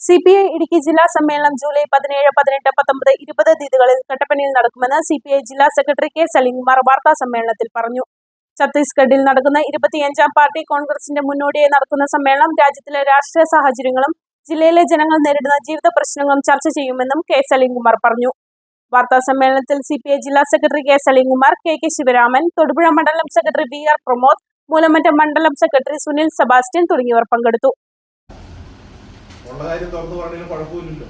C P I Idukki ജില്ലാ സമ്മേളനം July പതിനേഴ് പതിനെട്ട് പത്തൊമ്പത് ഇരുപത് തീയതികളിൽ കട്ടപ്പനയിൽ നടക്കുമെന്ന് സി പി ഐ ജില്ലാ സെക്രട്ടറി കെ സലീംകുമാർ വാർത്താ സമ്മേളനത്തിൽ പറഞ്ഞു. ഛത്തീസ്ഗഡിൽ നടക്കുന്ന ഇരുപത്തിയഞ്ചാം പാർട്ടി കോൺഗ്രസിന്റെ മുന്നോടിയായി നടക്കുന്ന സമ്മേളനം രാജ്യത്തിലെ രാഷ്ട്രീയ സാഹചര്യങ്ങളും ജില്ലയിലെ ജനങ്ങൾ നേരിടുന്ന ജീവിത പ്രശ്നങ്ങളും ചർച്ച ചെയ്യുമെന്നും കെ സലീംകുമാർ പറഞ്ഞു. വാർത്താ സമ്മേളനത്തിൽ സി പി ഐ ജില്ലാ secretary K Salimkumar K K Sivaraman Thodupuzha മണ്ഡലം secretary V R Pramod Moolamattom മണ്ഡലം സെക്രട്ടറി സുനിൽ സെബാസ്റ്റ്യൻ തുടങ്ങിയവർ പങ്കെടുത്തു. ഉള്ള കാര്യം തുറന്നു പറഞ്ഞാലും കുഴപ്പമില്ലല്ലോ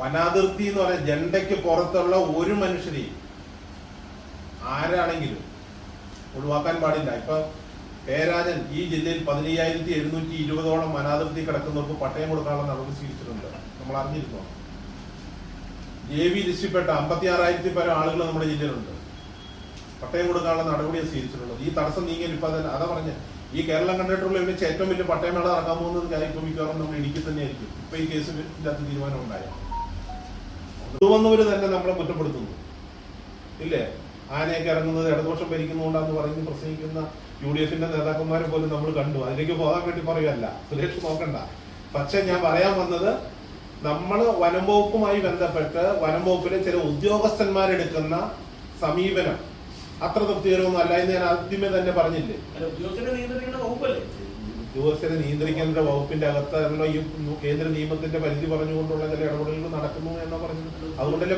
വനാതിർത്തി എന്ന് പറഞ്ഞ ജണ്ടയ്ക്ക് പുറത്തുള്ള ഒരു മനുഷ്യനെയും ആരാണെങ്കിലും ഒഴിവാക്കാൻ പാടില്ല. ഇപ്പൊ പേരാജൻ ഈ ജില്ലയിൽ പതിനയ്യായിരത്തി എഴുന്നൂറ്റി ഇരുപതോളം വനാതിർത്തി കിടക്കുന്നവർക്ക് പട്ടയം കൊടുക്കാനുള്ള നടപടി സ്വീകരിച്ചിട്ടുണ്ട്. നമ്മൾ അറിഞ്ഞിരുന്നോ? ജെ വി ലിസ്റ്റിൽപ്പെട്ട അമ്പത്തി ആറായിരത്തി പരം ആളുകൾ നമ്മുടെ ജില്ലയിലുണ്ട്. പട്ടയം കൊടുക്കാനുള്ള നടപടിയാണ് സ്വീകരിച്ചിട്ടുള്ളത്. ഈ തടസ്സം നീങ്ങിയാൽ ഇപ്പൊ അതല്ല അതാ പറഞ്ഞ. ഈ കേരളം കണ്ടിട്ടുള്ള ഇവിടെ ഏറ്റവും വലിയ പട്ടയമേള നടക്കാൻ പോകുന്നത് കാര്യം മിക്കവാറും നമ്മൾ ഇടുക്കി തന്നെയായിരിക്കും. ഇപ്പൊ ഈ കേസിന്റെ അകത്ത് തീരുമാനം ഉണ്ടായത് തന്നെ നമ്മളെ കുറ്റപ്പെടുത്തുന്നു. ഇല്ലേ? ആനയൊക്കെ ഇറങ്ങുന്നത് ഇടദോഷം ഭരിക്കുന്നുകൊണ്ടാന്ന് പറഞ്ഞ് പ്രസംഗിക്കുന്ന യു ഡി എഫിന്റെ നേതാക്കന്മാരെ പോലും നമ്മൾ കണ്ടു. അതിലേക്ക് പോകാൻ വേണ്ടി പറയുകയല്ല. സുരേഷ് നോക്കണ്ട. പക്ഷെ ഞാൻ പറയാൻ വന്നത് നമ്മൾ വനം വകുപ്പുമായി ബന്ധപ്പെട്ട് വനം വകുപ്പിലെ ചില ഉദ്യോഗസ്ഥന്മാരെടുക്കുന്ന സമീപനം അത്ര തൃപ്തികരമൊന്നുമല്ല എന്ന് ഞാൻ ആദ്യമേ തന്നെ പറഞ്ഞില്ലേ? ഉദ്യോഗസ്ഥരെ നിയന്ത്രിക്കേണ്ട വകുപ്പിന്റെ അകത്തുള്ള ഈ കേന്ദ്ര നിയമത്തിന്റെ പരിധി പറഞ്ഞുകൊണ്ടുള്ള ചില ഇടപെടലുകൾ നടക്കുന്നു എന്നാ പറഞ്ഞത്. അതുകൊണ്ടല്ലേ